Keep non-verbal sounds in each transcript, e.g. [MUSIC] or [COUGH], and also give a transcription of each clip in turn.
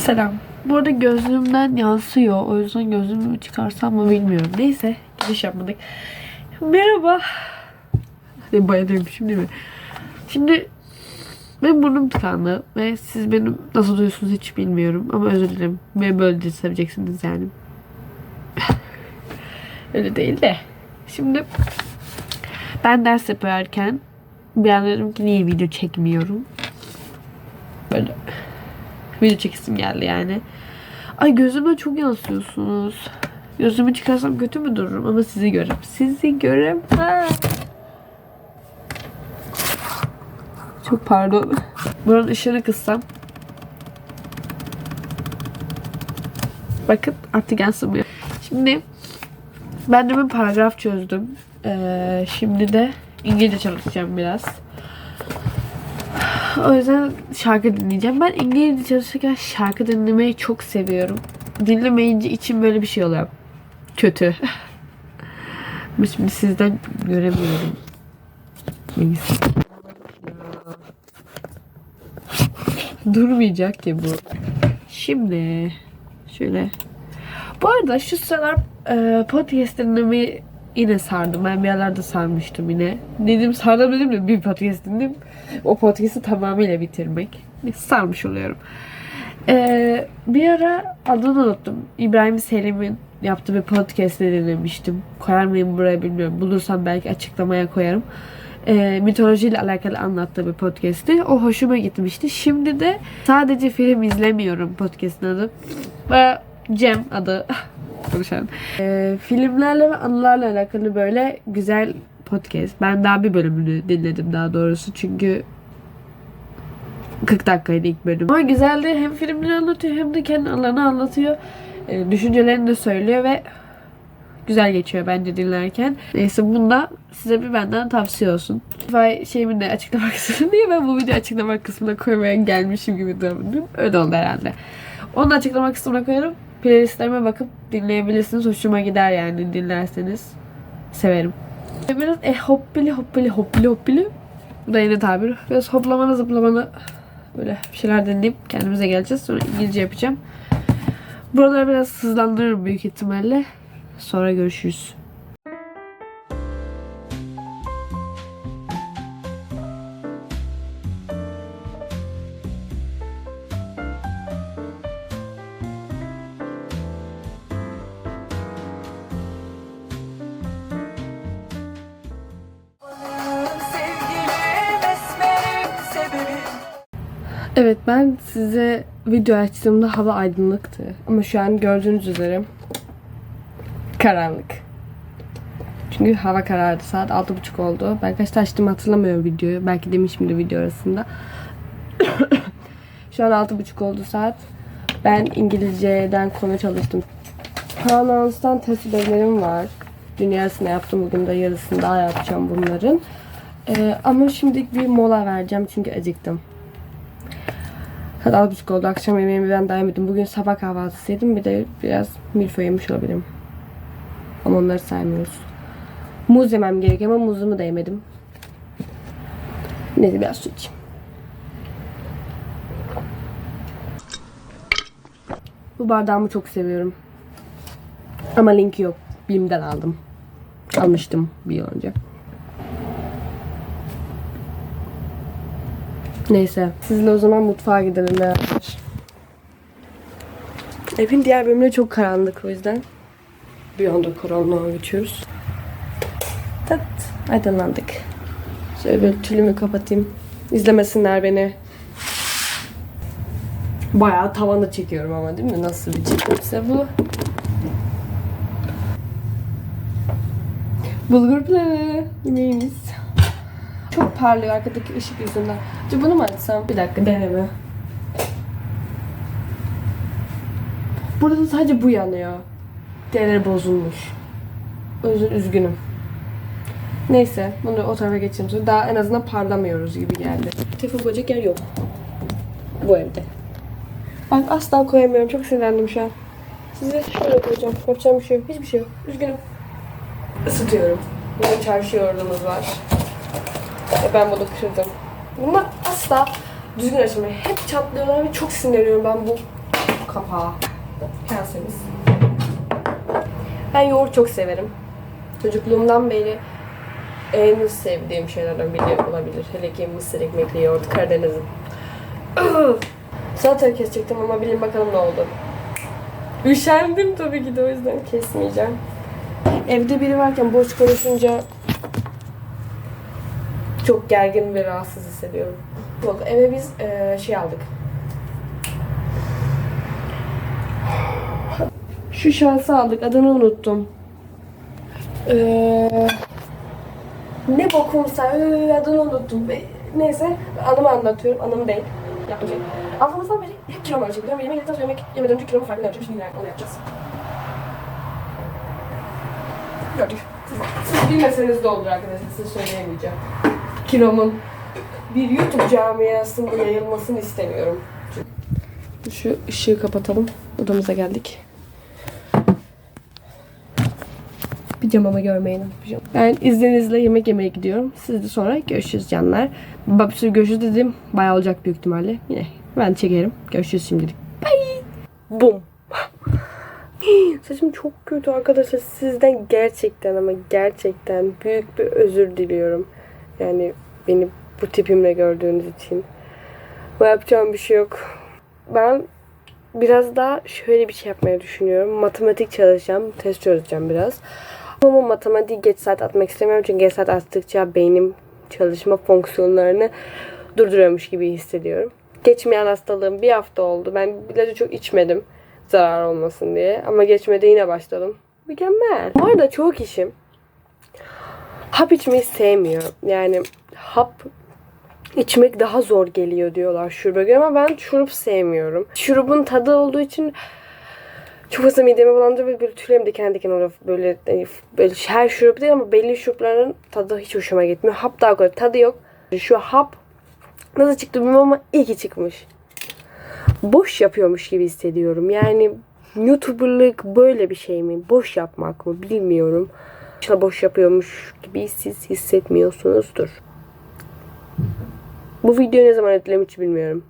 Selam. Bu arada gözlüğümden yansıyor. O yüzden gözlüğümü çıkarsam mı bilmiyorum. Neyse. Giriş yapmadık. Merhaba. Ne bayılıyormuşum değil mi? Şimdi benim burnum tıkandı ve siz benim nasıl duyuyorsunuz hiç bilmiyorum ama özür dilerim. Beni böyle seveceksiniz yani. [LAUGHS] Öyle değil de. Şimdi ben ders yaparken bir an dedim ki niye video çekmiyorum? Böyle video çekisim geldi yani. Ay gözüme çok yansıyorsunuz. Gözümü çıkarsam kötü mü dururum ama sizi görürüm. Sizi görürüm. Ha. Çok pardon. Buranın ışığını kıssam. Bakın artık yansımıyor. Şimdi ben de bir paragraf çözdüm. Ee, şimdi de İngilizce çalışacağım biraz. [LAUGHS] O yüzden şarkı dinleyeceğim. Ben İngilizce çalışırken şarkı dinlemeyi çok seviyorum. Dinlemeyince içim böyle bir şey oluyor. Kötü. [LAUGHS] Şimdi sizden göremiyorum. Neyse. Durmayacak ki bu. Şimdi şöyle. Bu arada şu sıralar e, podcast dinlemeyi yine sardım. Ben bir yerlerde sarmıştım yine. Dedim sardım dedim de bir podcast dinledim. O podcast'i tamamıyla bitirmek. Sarmış oluyorum. E, bir ara adını unuttum. İbrahim Selim'in yaptığı bir podcast'ı dinlemiştim. Koyar mıyım buraya bilmiyorum. Bulursam belki açıklamaya koyarım. E, mitolojiyle alakalı anlattığı bir podcast'ti. O hoşuma gitmişti. Şimdi de sadece film izlemiyorum podcast'ın adı. Ve Cem adı [LAUGHS] konuşalım. Ee, filmlerle ve anılarla alakalı böyle güzel podcast. Ben daha bir bölümünü dinledim daha doğrusu. Çünkü 40 dakikaydı ilk bölüm. Ama güzeldi. Hem filmleri anlatıyor hem de kendi anılarını anlatıyor. Ee, düşüncelerini de söylüyor ve güzel geçiyor bence dinlerken. Neyse bunda size bir benden tavsiye olsun. Spotify şeyimin de açıklama [LAUGHS] kısmı diye ben bu video açıklama kısmına koymaya gelmişim gibi davranıyorum. Öyle oldu herhalde. Onu da açıklama kısmına koyarım. Playlistlerime bakıp dinleyebilirsiniz. Hoşuma gider yani dinlerseniz. Severim. Biraz e hoppili hoppili hoppili hoppili. Bu da yeni tabir. Biraz hoplamalı zıplamalı böyle bir şeyler dinleyip kendimize geleceğiz. Sonra İngilizce yapacağım. Buraları biraz hızlandırırım büyük ihtimalle. Sonra görüşürüz. Evet ben size video açtığımda hava aydınlıktı. Ama şu an gördüğünüz üzere karanlık. Çünkü hava karardı. Saat 6.30 oldu. Ben kaçta açtım hatırlamıyorum videoyu. Belki demişimdir video arasında. [COUGHS] şu an 6.30 oldu saat. Ben İngilizceden konu çalıştım. Pronouns'tan test ödevlerim var. Dünyasını yaptım. Bugün de yarısını daha yapacağım bunların. Ee, ama şimdilik bir mola vereceğim çünkü acıktım. Altı buçuk oldu. Akşam yemeğimi ben daha yemedim. Bugün sabah kahvaltısı yedim. Bir de biraz milföy yemiş olabilirim. Ama onları saymıyoruz. Muz yemem gerekiyor ama muzumu da yemedim. Neyse biraz su içeyim. Bu bardağımı çok seviyorum. Ama linki yok. Bim'den aldım. Almıştım bir yıl önce. Neyse. Sizle o zaman mutfağa gidelim beraber. Evin diğer bölümleri çok karanlık o yüzden. Bir anda karanlığa geçiyoruz. Tat. Aydınlandık. Şöyle bir tülümü kapatayım. İzlemesinler beni. Bayağı tavana çekiyorum ama değil mi? Nasıl bir çekimse bu. Bulgur pilavı. Yemeğimiz. Çok parlıyor arkadaki ışık yüzünden. Acaba bunu mu açsam? Bir dakika deneme. Burada da sadece bu yanıyor. Diğerleri bozulmuş. Yüzden üzgünüm. Neyse bunu o tarafa geçelim. Sonra daha en azından parlamıyoruz gibi geldi. Telefon koyacak yer yok. Bu evde. Bak asla koyamıyorum. Çok sinirlendim şu an. Size şöyle koyacağım. Yapacağım bir şey yok. Hiçbir şey yok. Üzgünüm. Isıtıyorum. Burada çarşı yoğurdumuz var. Ve ben bunu kırdım. Bunlar asla düzgün açılmıyor. Hep çatlıyorlar ve çok sinirleniyorum ben bu kapağı. Kasemiz. Ben yoğurt çok severim. Çocukluğumdan beri en sevdiğim şeylerden biri olabilir. Hele ki mısır ekmekli yoğurt Karadeniz'in. [CLEARS THROAT] Zaten kesecektim ama bilin bakalım ne oldu. Üşendim tabii ki de o yüzden kesmeyeceğim. Evde biri varken boş konuşunca çok gergin ve rahatsız hissediyorum. Yok, eve biz eee, şey aldık. Şu şansı aldık. Adını unuttum. Eee ne bokumsa eee, adını unuttum. Neyse anımı anlatıyorum. Anım değil. Yaptığım şey. Aldığımızdan beri hep kilo ölçüyorum. Diyorum yemek yedikten yemek yemeden önce kilomu farklı ölçüyorum. Şimdi onu yapacağız. Gördük. Siz bilmeseniz de olur arkadaşlar. Size söyleyemeyeceğim. Kilomun bir YouTube camiasında yayılmasını istemiyorum. Şu ışığı kapatalım. Odamıza geldik. Pijamamı görmeyin. Pijama. Ben izninizle yemek yemeye gidiyorum. Siz de sonra görüşürüz canlar. Bir sürü görüşürüz dedim. Bayağı olacak büyük ihtimalle. Yine ben çekerim. Görüşürüz şimdilik. Bye. Bum. [GASPS] Saçım çok kötü arkadaşlar. Sizden gerçekten ama gerçekten büyük bir özür diliyorum. Yani beni bu tipimle gördüğünüz için. Bu yapacağım bir şey yok. Ben biraz daha şöyle bir şey yapmayı düşünüyorum. Matematik çalışacağım. Test çözeceğim biraz. Ama matematiği geç saat atmak istemiyorum. Çünkü geç saat attıkça beynim çalışma fonksiyonlarını durduruyormuş gibi hissediyorum. Geçmeyen hastalığım bir hafta oldu. Ben ilacı çok içmedim zarar olmasın diye. Ama geçmede yine başladım. Mükemmel. Bu arada çoğu kişi hap içmeyi sevmiyor. Yani hap içmek daha zor geliyor diyorlar şuruba göre ama ben şurup sevmiyorum. Şurubun tadı olduğu için çok fazla midemi bulandırıyor ve böyle tüylerim diken diken oluyor. Böyle, hani böyle her şurup değil ama belli şurupların tadı hiç hoşuma gitmiyor. Hap daha kolay. Tadı yok. Şu hap nasıl çıktı bilmiyorum ama iyi ki çıkmış. Boş yapıyormuş gibi hissediyorum. Yani YouTuber'lık böyle bir şey mi? Boş yapmak mı? Bilmiyorum. Boş yapıyormuş gibi siz hissetmiyorsunuzdur. Bu videoyu ne zaman editlerim hiç bilmiyorum.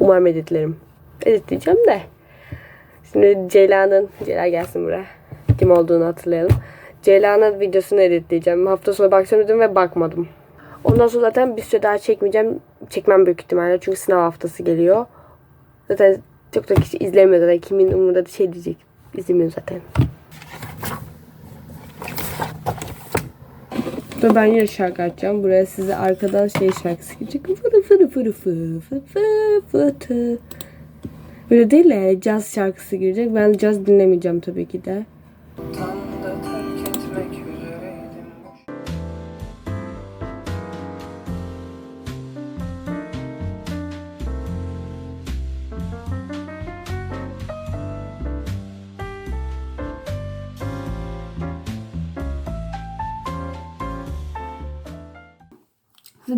Umarım editlerim. Editleyeceğim de. Şimdi Ceyla'nın, Ceyla gelsin buraya. Kim olduğunu hatırlayalım. Ceyla'nın videosunu editleyeceğim. Hafta sonu bakacağım dedim ve bakmadım. Ondan sonra zaten bir süre daha çekmeyeceğim. Çekmem büyük ihtimalle çünkü sınav haftası geliyor. Zaten çok da kişi izlemiyor zaten. Kimin umurunda şey diyecek. İzlemiyor zaten. Ve ben yine şarkı açacağım. Buraya size arkadan şey şarkısı gelecek. Fırı fırı fırı fırı fırı. Böyle değil de caz şarkısı girecek. Ben caz dinlemeyeceğim tabii ki de. Tam da terk etmek üzereydim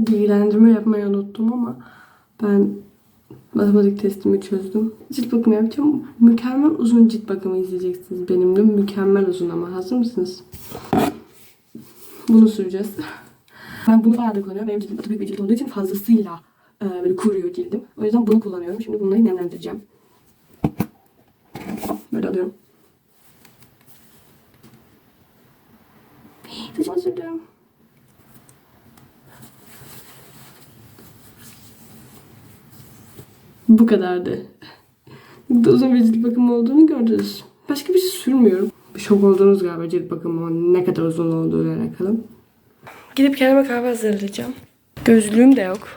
bilgilendirme yapmayı unuttum ama ben matematik testimi çözdüm. Cilt bakımı yapacağım. Mükemmel uzun cilt bakımı izleyeceksiniz benimle. Mükemmel uzun ama. Hazır mısınız? Bunu süreceğiz. [LAUGHS] Ben bunu bayağı da kullanıyorum. Benim cildim atopik bir cilt olduğu için fazlasıyla e, böyle kuruyor cildim. O yüzden bunu kullanıyorum. Şimdi bunları nemlendireceğim. Böyle alıyorum. [GASPS] Saçıma sürdüm. Bu kadardı. Uzun bir cilt bakımı olduğunu gördünüz. Başka bir şey sürmüyorum. Şok oldunuz galiba cilt bakımı ne kadar uzun olduğuyla alakalı. Gidip kendime kahve hazırlayacağım. Gözlüğüm de yok.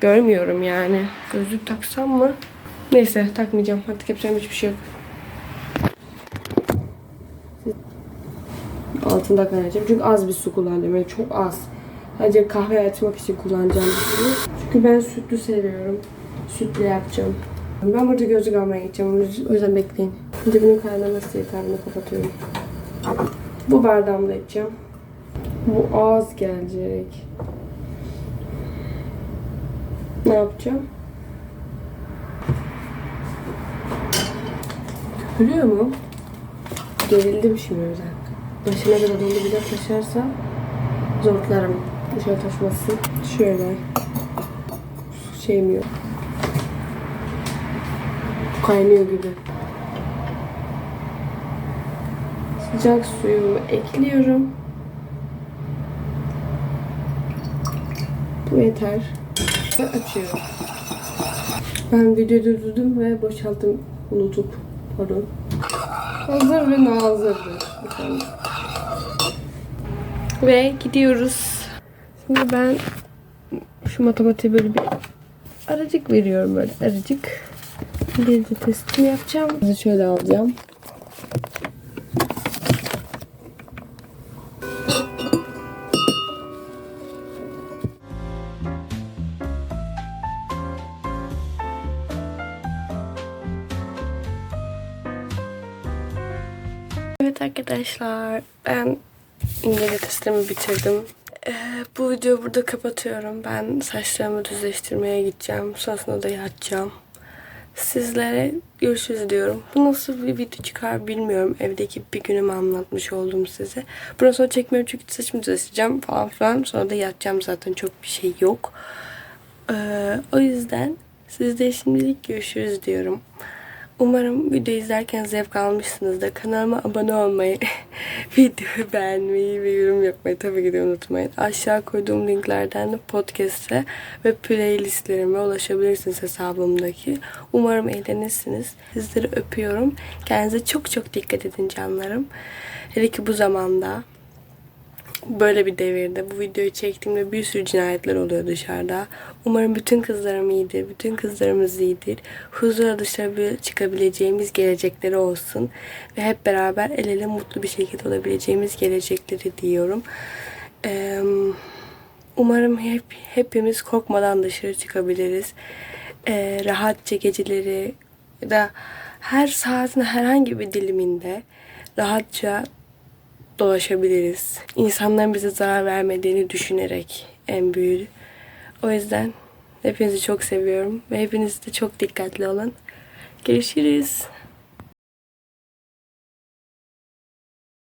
Görmüyorum yani. Gözlük taksam mı? Neyse takmayacağım. Artık yapacağım hiçbir şey yok. Altında kaynayacağım. Çünkü az bir su kullanacağım. Yani çok az. Sadece kahve açmak için kullanacağım bir su. Çünkü ben sütlü seviyorum. Sütlü yapacağım. Ben burada gözlük almaya gideceğim. O yüzden- bekleyin. Dibinin kaynaması yeterli kapatıyorum. Bu bardağımda içeceğim. Bu az gelecek. Ne yapacağım? Görüyor mu? Gerildim şimdi özel. Başına bir dolu bile taşarsa zorlarım. Dışarı taşmasın. Şöyle. Şeyim yok. Kaynıyor gibi. Sıcak suyumu ekliyorum. Bu yeter. Ve açıyorum. Ben videoyu durdurdum ve boşalttım unutup. Pardon. Hazır ve nazırdır. Efendim. Ve gidiyoruz. Şimdi ben şu matematiğe böyle bir aracık veriyorum böyle aracık. İngilizce testimi yapacağım. Şöyle alacağım. Evet arkadaşlar ben İngilizce testimi bitirdim. Ee, bu videoyu burada kapatıyorum. Ben saçlarımı düzleştirmeye gideceğim. Sonrasında da yatacağım. Sizlere görüşürüz diyorum. Bu nasıl bir video çıkar bilmiyorum. Evdeki bir günümü anlatmış oldum size. Bundan sonra çekmiyorum çünkü saçımı düzleştireceğim falan filan. Sonra da yatacağım zaten çok bir şey yok. Ee, o yüzden sizde şimdilik görüşürüz diyorum. Umarım video izlerken zevk almışsınızdır. Kanalıma abone olmayı, [LAUGHS] videoyu beğenmeyi ve yorum yapmayı tabii ki de unutmayın. Aşağı koyduğum linklerden de podcast'e ve playlistlerime ulaşabilirsiniz hesabımdaki. Umarım eğlenirsiniz. Sizleri öpüyorum. Kendinize çok çok dikkat edin canlarım. Hele ki bu zamanda böyle bir devirde bu videoyu çektiğimde bir sürü cinayetler oluyor dışarıda. Umarım bütün kızlarım iyidir, bütün kızlarımız iyidir. Huzura dışarı çıkabileceğimiz gelecekleri olsun. Ve hep beraber el ele mutlu bir şekilde olabileceğimiz gelecekleri diyorum. Eee, Umarım hep hepimiz korkmadan dışarı çıkabiliriz. Eee, rahatça geceleri da her saatin herhangi bir diliminde rahatça dolaşabiliriz. İnsanların bize zarar vermediğini düşünerek en büyüğü. O yüzden hepinizi çok seviyorum ve hepiniz de çok dikkatli olun. Görüşürüz.